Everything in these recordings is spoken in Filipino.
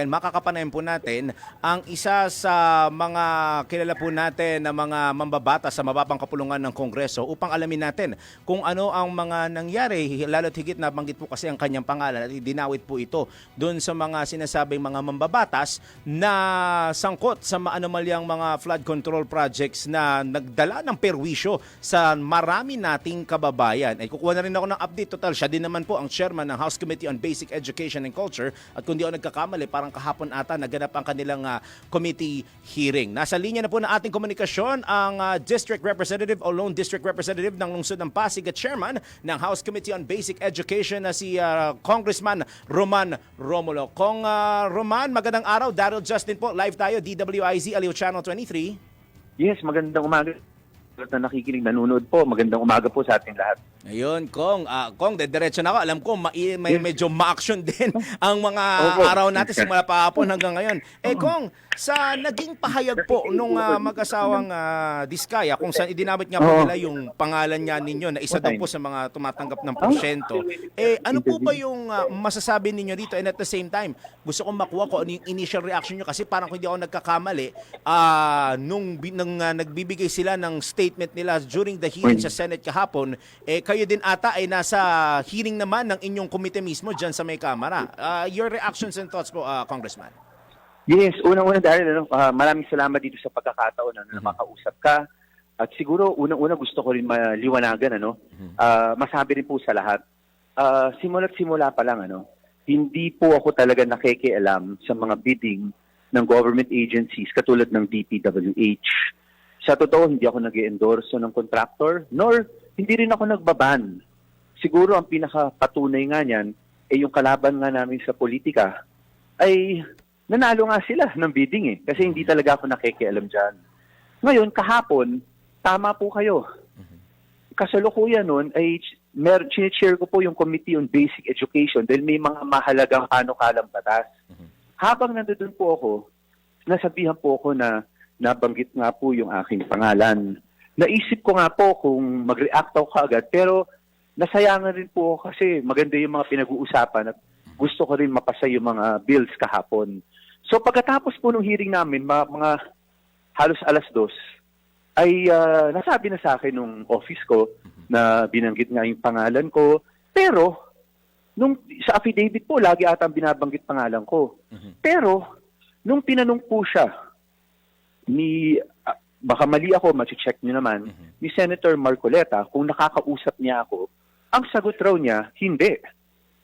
kababayan, makakapanayan po natin ang isa sa mga kilala po natin na mga mambabata sa mababang kapulungan ng Kongreso upang alamin natin kung ano ang mga nangyari, lalo't higit na banggit po kasi ang kanyang pangalan at dinawit po ito doon sa mga sinasabing mga mambabatas na sangkot sa maanomalyang mga flood control projects na nagdala ng perwisyo sa marami nating kababayan. Ay kukuha na rin ako ng update total. Siya din naman po ang chairman ng House Committee on Basic Education and Culture at kung di ako nagkakamali, parang kahapon ata naganap ang kanilang ah, committee hearing. Nasa linya na po ng ating komunikasyon ang ah, District Representative o Lone District Representative ng lungsod ng Pasig at chairman ng House Committee on Basic Education na si ah, Congressman Roman Romulo. Kong ah, Roman, magandang araw. Daryl Justin po, live tayo, DWIZ, Aliw Channel 23. Yes, magandang umaga. Lahat na nakikinig, nanonood po. Magandang umaga po sa ating lahat. Ayun, Kong. Ah, Kong, dediretso na ako. Alam ko, mai- may, medyo ma-action din ang mga Opo. araw natin simula pa hapon hanggang ngayon. Eh, Kong, sa naging pahayag po nung ah, mag-asawang ah, Diskaya, kung saan idinamit nga po nila yung pangalan niya ninyo na isa daw po sa mga tumatanggap ng porsyento, eh, ano po ba yung ah, masasabi ninyo dito? And at the same time, gusto kong makuha ko ano yung initial reaction nyo kasi parang kung hindi ako nagkakamali, ah, nung, nung ah, nagbibigay sila ng statement nila during the hearing sa Senate kahapon, eh, kayo din ata ay nasa hearing naman ng inyong komite mismo dyan sa may kamara. Ah, your reactions and thoughts po, ah, Congressman. Yes, unang-una dahil ano, ah, maraming salamat dito sa pagkakataon ano, na makausap ka. At siguro unang-una gusto ko rin maliwanagan ano. ah, masabi rin po sa lahat. Ah, simula't simula pa lang ano. Hindi po ako talaga nakikialam sa mga bidding ng government agencies katulad ng DPWH. Sa totoo, hindi ako nag endorso ng contractor, nor hindi rin ako nagbaban. Siguro ang pinakapatunay nga niyan, eh yung kalaban nga namin sa politika, ay nanalo nga sila ng bidding eh. Kasi hindi talaga ako nakikialam dyan. Ngayon, kahapon, tama po kayo. Kasalukuyan nun ay mer chair ko po yung Committee on Basic Education dahil may mga mahalagang panukalang batas. Habang nandoon po ako, nasabihan po ako na nabanggit nga po yung aking pangalan. Naisip ko nga po kung mag-react ako kaagad pero nasayangan rin po ako kasi maganda yung mga pinag-uusapan at gusto ko rin mapasa yung mga bills kahapon. So pagkatapos po ng hearing namin, mga, mga halos alas dos, ay ah, nasabi na sa akin nung office ko na binanggit nga yung pangalan ko. Pero, nung sa affidavit po, lagi ata ang binabanggit pangalan ko. Pero, nung tinanong po siya ni, ah, baka mali ako, check niyo naman, ni Senator Marcoleta kung nakakausap niya ako, ang sagot raw niya, hindi.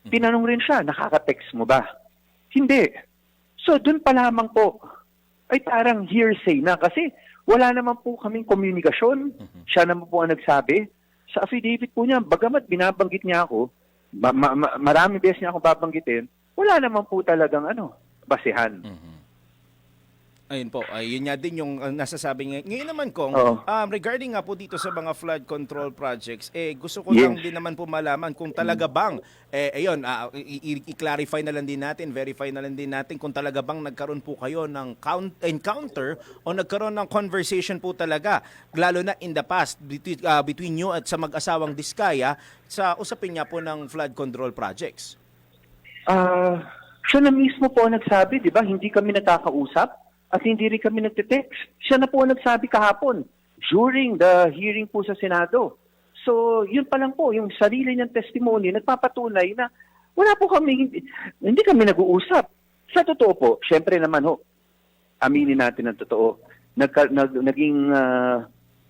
Tinanong rin siya, nakaka-text mo ba? Hindi. So, dun pa lamang po, ay parang hearsay na kasi wala naman po kaming komunikasyon. Siya naman po ang nagsabi. Sa affidavit po niya, bagamat binabanggit niya ako, ma- ma- ma- maraming beses niya ako babanggitin, wala naman po talagang ano, basehan. Ayun po, ay yun nga din yung uh, nasasabi ngayon. Ngayon naman kong, Oo. um, regarding nga po dito sa mga flood control projects, eh gusto ko Yes. lang din naman po malaman kung talaga bang, eh ayun, ah, i- i- i-clarify na lang din natin, verify na lang din natin kung talaga bang nagkaroon po kayo ng count, encounter o nagkaroon ng conversation po talaga, lalo na in the past, between, ah, between you at sa mag-asawang Diskaya sa usapin niya po ng flood control projects. Ah, siya na mismo po ang nagsabi, di ba? Hindi kami nakakausap at hindi rin kami nagte-text. Siya na po ang nagsabi kahapon during the hearing po sa Senado. So, yun pa lang po, yung sarili niyang testimony, nagpapatunay na wala po kami, hindi, hindi kami nag-uusap. Sa totoo po, syempre naman ho, aminin natin ang totoo, nagka, nag, naging ah,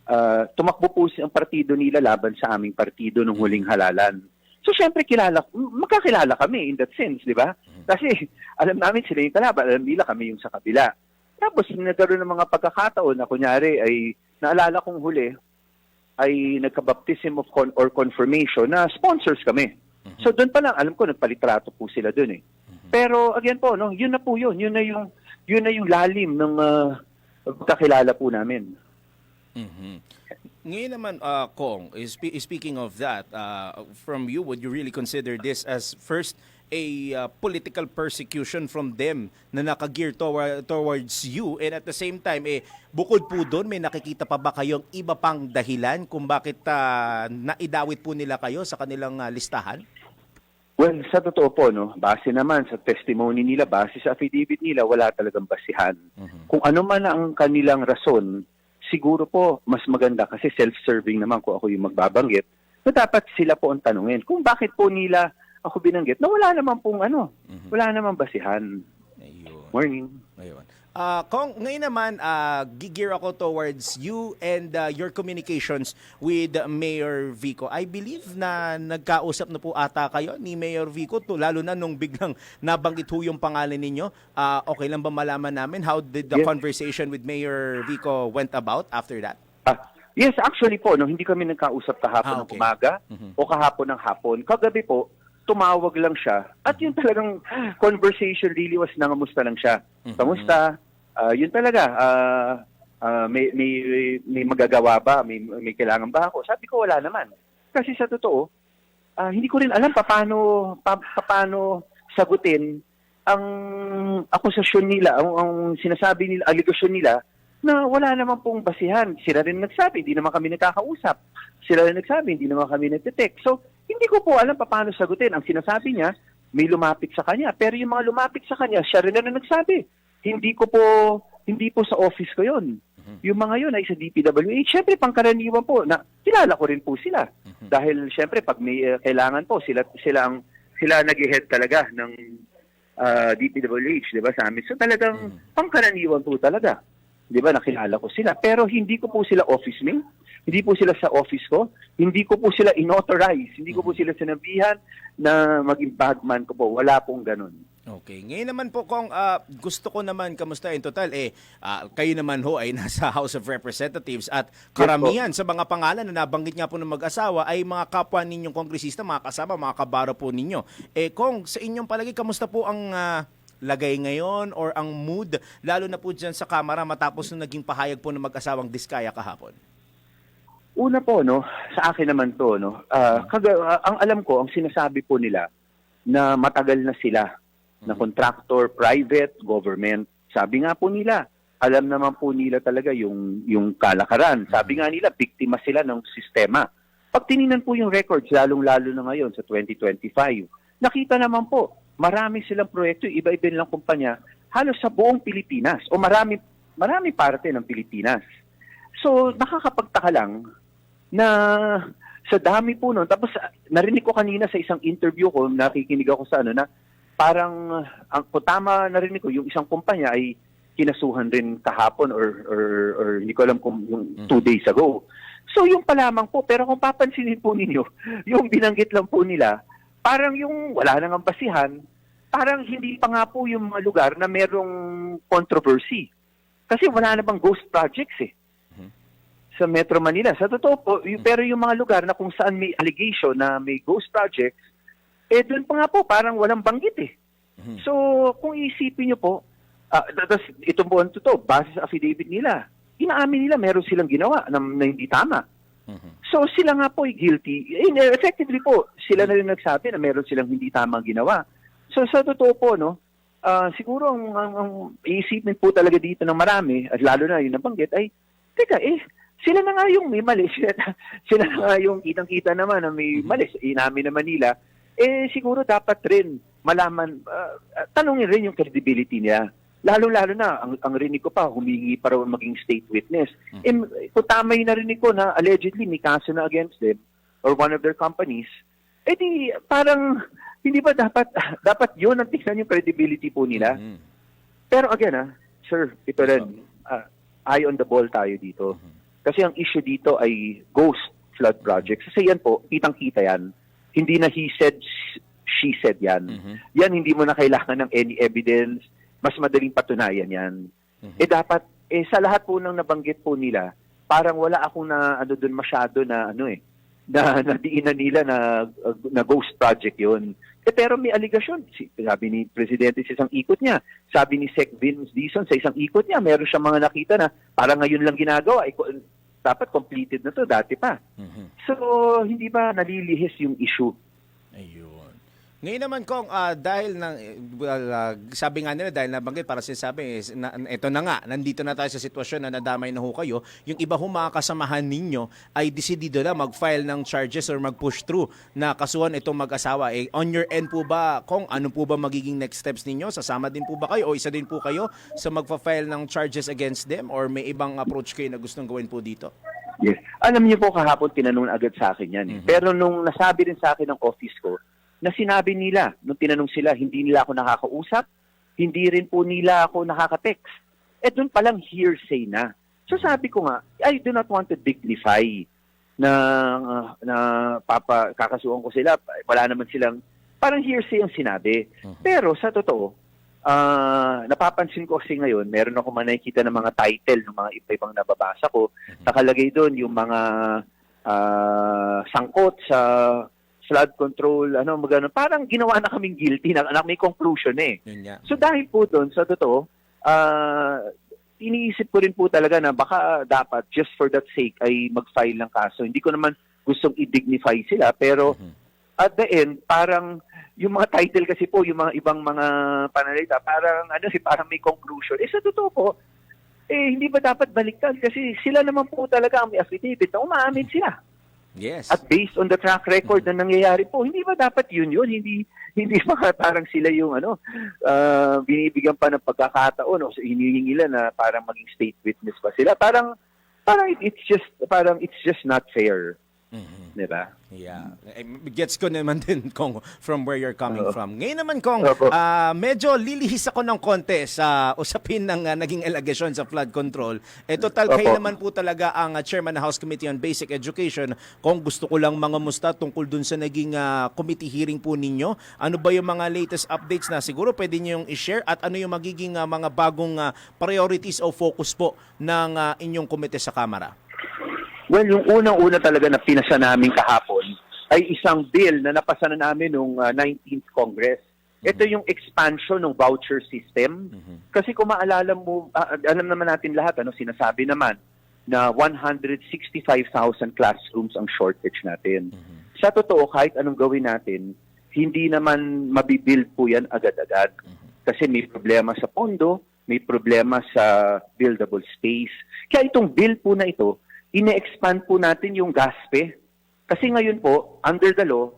ah, tumakbo po ang partido nila laban sa aming partido nung huling halalan. So syempre kilala, magkakilala kami in that sense, di ba? Kasi alam namin sila yung kalaban, alam nila kami yung sa kabila. Tapos nagkaroon ng mga pagkakataon na kunyari ay naalala kong huli ay nagka-baptism of con- or confirmation na sponsors kami. So doon pa lang alam ko nagpalitrato po sila doon eh. Pero again po no, yun na po yun, yun na yung yun na yung lalim ng ah, pagkakilala po namin. Mhm. Ngayon naman, uh, Kong, is- spe- speaking of that, uh, from you, would you really consider this as first a uh, political persecution from them na nakagear toward, towards you and at the same time, eh, bukod po doon, may nakikita pa ba kayong iba pang dahilan kung bakit uh, naidawit po nila kayo sa kanilang uh, listahan? Well, sa totoo po, no, base naman sa testimony nila, base sa affidavit nila, wala talagang basihan. Kung ano man ang kanilang rason, siguro po mas maganda kasi self-serving naman kung ako yung magbabanggit, na dapat sila po ang tanungin. Kung bakit po nila ako binanggit, na wala naman pong ano, wala naman basihan. Ayun. Morning. Ayun. Ah, Kong, ngayon naman, ah, gigear ako towards you and ah, your communications with Mayor Vico. I believe na nagkausap na po ata kayo ni Mayor Vico, to, lalo na nung biglang nabanggit ho yung pangalan ninyo. Ah, okay lang ba malaman namin how did the Yes. conversation with Mayor Vico went about after that? Ah, yes, actually po, no, hindi kami nagkausap kahapon Ah, ng okay. umaga o kahapon ng hapon. Kagabi po, tumawag lang siya. At yun talagang conversation really was nangamusta lang siya. Kamusta? Ah, yun talaga. ah, ah, may, may, may magagawa ba? May, may kailangan ba ako? Sabi ko, wala naman. Kasi sa totoo, ah, hindi ko rin alam pa paano, pa, pa- paano sagutin ang akusasyon nila, ang, ang sinasabi nila, aligasyon nila, na wala naman pong basihan. Sila rin nagsabi, hindi naman kami nakakausap. Sila rin nagsabi, hindi naman kami nagtitek. So, hindi ko po alam pa paano sagutin. Ang sinasabi niya, may lumapit sa kanya. Pero yung mga lumapit sa kanya, siya rin na nagsabi. Hindi ko po, hindi po sa office ko yon. Yung mga yun ay sa DPWH. Siyempre, pangkaraniwan po, na kilala ko rin po sila. Dahil siyempre, pag may eh, kailangan po, sila, sila ang sila nag-head talaga ng ah, DPWH, di ba, sa amin. So talagang pangkaraniwan po talaga. Di ba, nakilala ko sila. Pero hindi ko po sila office mate. Hindi po sila sa office ko. Hindi ko po sila inauthorize. Hindi ko po sila sinabihan na maging bagman ko po. Wala pong ganun. Okay. Ngayon naman po, Kong, ah, gusto ko naman kamusta in total, eh, ah, kayo naman ho ay nasa House of Representatives at karamihan sa mga pangalan na nabanggit nga po ng mag-asawa ay mga kapwa ninyong kongresista, mga kasama, mga kabaro po ninyo. Eh, Kong, sa inyong palagi, kamusta po ang ah, lagay ngayon or ang mood, lalo na po dyan sa Kamara matapos nung naging pahayag po ng mag-asawang Diskaya kahapon? Una po, no, sa akin naman to, no, ah, kaga- ah, ang alam ko, ang sinasabi po nila na matagal na sila na contractor, private, government. Sabi nga po nila, alam naman po nila talaga yung, yung kalakaran. Sabi nga nila, biktima sila ng sistema. Pag tininan po yung records, lalong-lalo na ngayon sa 2025, nakita naman po, marami silang proyekto, iba-iba nilang kumpanya, halos sa buong Pilipinas o marami, marami parte ng Pilipinas. So, nakakapagtaka lang na sa dami po nun, tapos ah, narinig ko kanina sa isang interview ko, nakikinig ako sa ano na, parang, ang kung tama narinig ko, yung isang kumpanya ay kinasuhan rin kahapon or, or, or hindi ko alam kung yung two days ago. So yung pa lamang po, pero kung papansinin po ninyo, yung binanggit lang po nila, parang yung wala nang basihan, parang hindi pa nga po yung mga lugar na merong controversy. Kasi wala na bang ghost projects eh sa Metro Manila. Sa totoo po, y- pero yung mga lugar na kung saan may allegation na may ghost projects, eh doon pa nga po parang walang banggit eh. So kung isipin nyo po, ah, tapos ito po ang totoo, base sa affidavit nila, inaamin nila meron silang ginawa na, na hindi tama. So sila nga po ay guilty. Eh, effectively po, sila na rin nagsabi na meron silang hindi tamang ginawa. So sa totoo po, no, ah, siguro ang, ang, ang iisipin po talaga dito ng marami, at lalo na yung nabanggit, ay, teka eh, sila na nga yung may mali. Sila, sila na nga yung kitang-kita naman na may mali. Inamin naman nila. Eh, siguro dapat rin malaman, ah, ah, tanungin rin yung credibility niya. Lalo-lalo na, ang, ang rinig ko pa, humingi pa raw maging state witness. Eh, kung tama yung narinig ko na allegedly may kaso na against them or one of their companies, eh di parang hindi ba dapat dapat yun ang tingnan yung credibility po nila? Mhm. Pero again ah, sir, ito rin, ah, eye on the ball tayo dito. Kasi ang issue dito ay ghost flood projects. Kasi yan po, kitang-kita yan. Hindi na he said, she said yan. Yan hindi mo na kailangan ng any evidence. Mas madaling patunayan yan. Eh dapat, eh sa lahat po ng nabanggit po nila, parang wala akong na ano doon masyado na ano eh na nadiinan nila na na ghost project 'yon. Eh pero may aligasyon. Si, sabi ni presidente sa isang ikot niya, sabi ni Sec Vince Dizon sa isang ikot niya, meron siyang mga nakita na parang ngayon lang ginagawa. Eh, dapat completed na to dati pa. Mhm. So hindi ba nalilihis yung issue? Ayun. Ngayon naman kung ah, dahil ng well, ah, sabi nga nila dahil nabanggit para sinasabi is na, ito na nga nandito na tayo sa sitwasyon na nadamay na ho kayo yung iba ho mga kasamahan ninyo ay desidido na mag-file ng charges or mag-push through na kasuhan itong mag-asawa eh, on your end po ba kung ano po ba magiging next steps ninyo sasama din po ba kayo o isa din po kayo sa magfa-file ng charges against them or may ibang approach kayo na gustong gawin po dito Yes. Alam niyo po kahapon tinanong agad sa akin yan. eh. Pero nung nasabi rin sa akin ng office ko, na sinabi nila, nung tinanong sila, hindi nila ako nakakausap, hindi rin po nila ako nakaka-text. Eh doon palang hearsay na. So sabi ko nga, I do not want to dignify na na papa kakasuhan ko sila. Wala naman silang parang hearsay ang sinabi. Pero sa totoo, ah napapansin ko kasi ngayon, meron ako man nakikita ng mga title ng mga iba-ibang nababasa ko. Nakalagay doon yung mga ah, sangkot sa flood control, ano, magano, parang ginawa na kaming guilty na, na may conclusion eh. nga So dahil po doon, sa totoo, ah iniisip ko rin po talaga na baka dapat just for that sake ay mag-file ng kaso. Hindi ko naman gustong i-dignify sila, pero at the end, parang yung mga title kasi po, yung mga ibang mga panalita, parang ano, eh, parang may conclusion. Eh sa totoo po, eh hindi ba dapat baliktad? Kasi sila naman po talaga ang may affidavit na umaamin sila. Yes At based on the track record na nangyayari po, hindi ba dapat yun yun? Hindi hindi ba parang sila yung ano, ah, binibigyan pa ng pagkakataon o hinihingi nila na parang maging state witness pa sila. Parang parang it's just parang it's just not fair, Mhm. 'di ba? Yeah. Eh, Gets ko naman din kung from where you're coming Oo. from. Ngayon naman Opo. ah, medyo lilihis ako ng konti sa usapin ng ah, naging allegation sa flood control. Eh total kayo Opo. naman po talaga ang ah, chairman ng House Committee on Basic Education. Kung gusto ko lang mga musta tungkol dun sa naging ah, committee hearing po ninyo, ano ba yung mga latest updates na siguro pwede niyo yung i-share at ano yung magiging ah, mga bagong ah, priorities o focus po ng ah, inyong komite sa Kamara? Well, yung unang-una talaga na pinasa namin kahapon ay isang bill na napasa na namin nung ah, 19th Congress. Ito yung expansion ng voucher system. Kasi kung maalala mo, ah, alam naman natin lahat, ano, sinasabi naman na 165,000 classrooms ang shortage natin. Sa totoo, kahit anong gawin natin, hindi naman mabibuild po yan agad-agad. Kasi may problema sa pondo, may problema sa buildable space. Kaya itong bill po na ito, ine-expand po natin yung GASPE. Kasi ngayon po, under the law,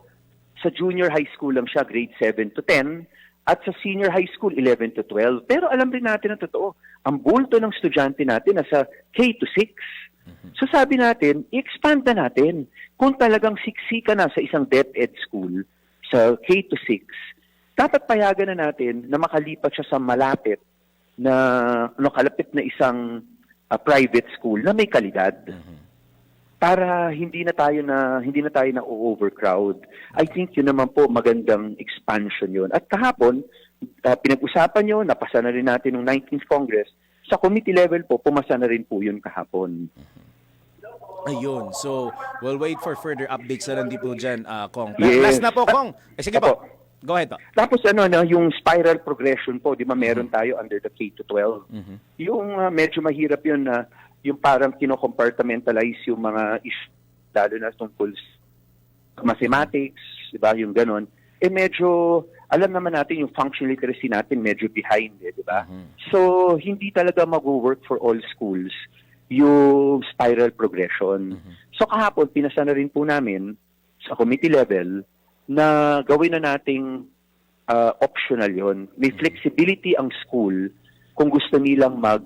sa junior high school lang siya, grade 7 to 10, at sa senior high school, 11 to 12. Pero alam rin natin na totoo, ang bulto ng estudyante natin nasa K to 6. So sabi natin, i-expand na natin. Kung talagang siksika na sa isang DepEd school, sa K to 6, dapat payagan na natin na makalipat siya sa malapit na ano, kalapit na isang ah, private school na may kalidad para hindi na tayo na hindi na tayo na overcrowd. I think yun naman po magandang expansion yun. At kahapon, uh, pinag-usapan nyo, napasa na rin natin ng 19th Congress. Sa committee level po, pumasa na rin po yun kahapon. Ayun. So, we'll wait for further updates na lang po dyan, ah, Kong. Yes. Last na po, Kong. Eh, sige Apo. po. Go ahead po. Tapos ano na yung spiral progression po, 'di ba meron tayo under the K to 12. Yung uh, medyo mahirap 'yun na yung parang kino-compartmentalize yung mga issues lalo na tungkol sa mathematics, 'di ba, yung ganon. Eh medyo alam naman natin yung functional literacy natin medyo behind, eh, 'di ba? So hindi talaga mag-work for all schools yung spiral progression. So kahapon pinasa na rin po namin sa committee level na gawin na nating uh, optional yon. May flexibility ang school kung gusto nilang mag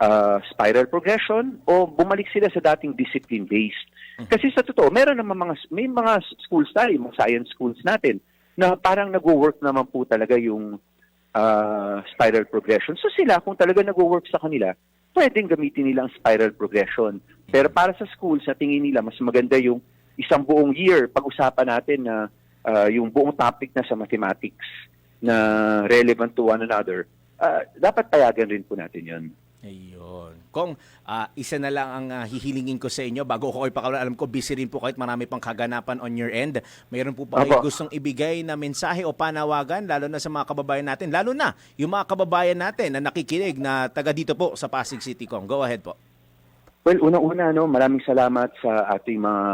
uh, spiral progression o bumalik sila sa dating discipline-based. Kasi sa totoo, meron naman mga, may mga schools tayo, mga science schools natin, na parang nag-work naman po talaga yung uh, spiral progression. So sila, kung talaga nag-work sa kanila, pwedeng gamitin nila ang spiral progression. Pero para sa schools, na tingin nila, mas maganda yung isang buong year, pag-usapan natin na uh, yung buong topic na sa mathematics na relevant to one another, uh, dapat payagan rin po natin yun. Ayun. Kung ah, isa na lang ang ah, hihilingin ko sa inyo bago ko kayo pakawalan, alam ko busy rin po kahit marami pang kaganapan on your end. Mayroon po ba kayo gustong ibigay na mensahe o panawagan lalo na sa mga kababayan natin, lalo na yung mga kababayan natin na nakikinig na taga dito po sa Pasig City Kong. Go ahead po. Well, unang-una, no, maraming salamat sa ating mga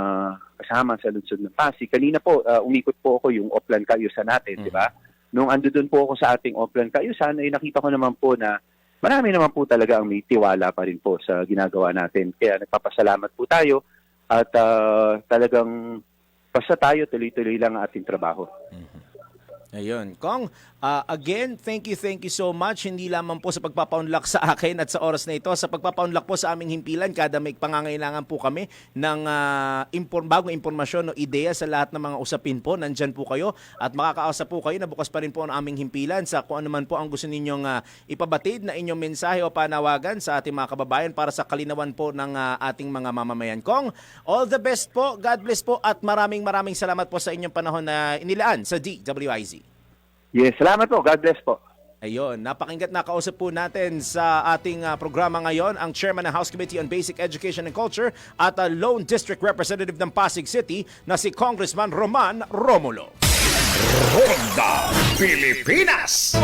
kasama sa lungsod ng Pasig. Kanina po, uh, umikot po ako yung Oplan Kayusan natin, di ba? Nung ando doon po ako sa ating Oplan Kayusan, ay nakita ko naman po na marami naman po talaga ang may tiwala pa rin po sa ginagawa natin. Kaya nagpapasalamat po tayo at ah, talagang basta tayo tuloy-tuloy lang ang ating trabaho. Ayun. Kong, ah, again, thank you, thank you so much. Hindi lamang po sa pagpapaunlak sa akin at sa oras na ito. Sa pagpapaunlak po sa aming himpilan, kada may pangangailangan po kami ng ah, inform, bagong impormasyon o ideya sa lahat ng mga usapin po. Nandyan po kayo at makakausap po kayo na bukas pa rin po ang aming himpilan sa kung ano man po ang gusto ninyong ah, ipabatid na inyong mensahe o panawagan sa ating mga kababayan para sa kalinawan po ng ah, ating mga mamamayan. Kong, all the best po. God bless po at maraming maraming salamat po sa inyong panahon na inilaan sa DWIZ. Yes, salamat po. God bless po. Ayun, napakinggat na kausap po natin sa ating ah, programa ngayon ang Chairman ng House Committee on Basic Education and Culture at a Lone District Representative ng Pasig City na si Congressman Roman Romulo. Ronda Pilipinas.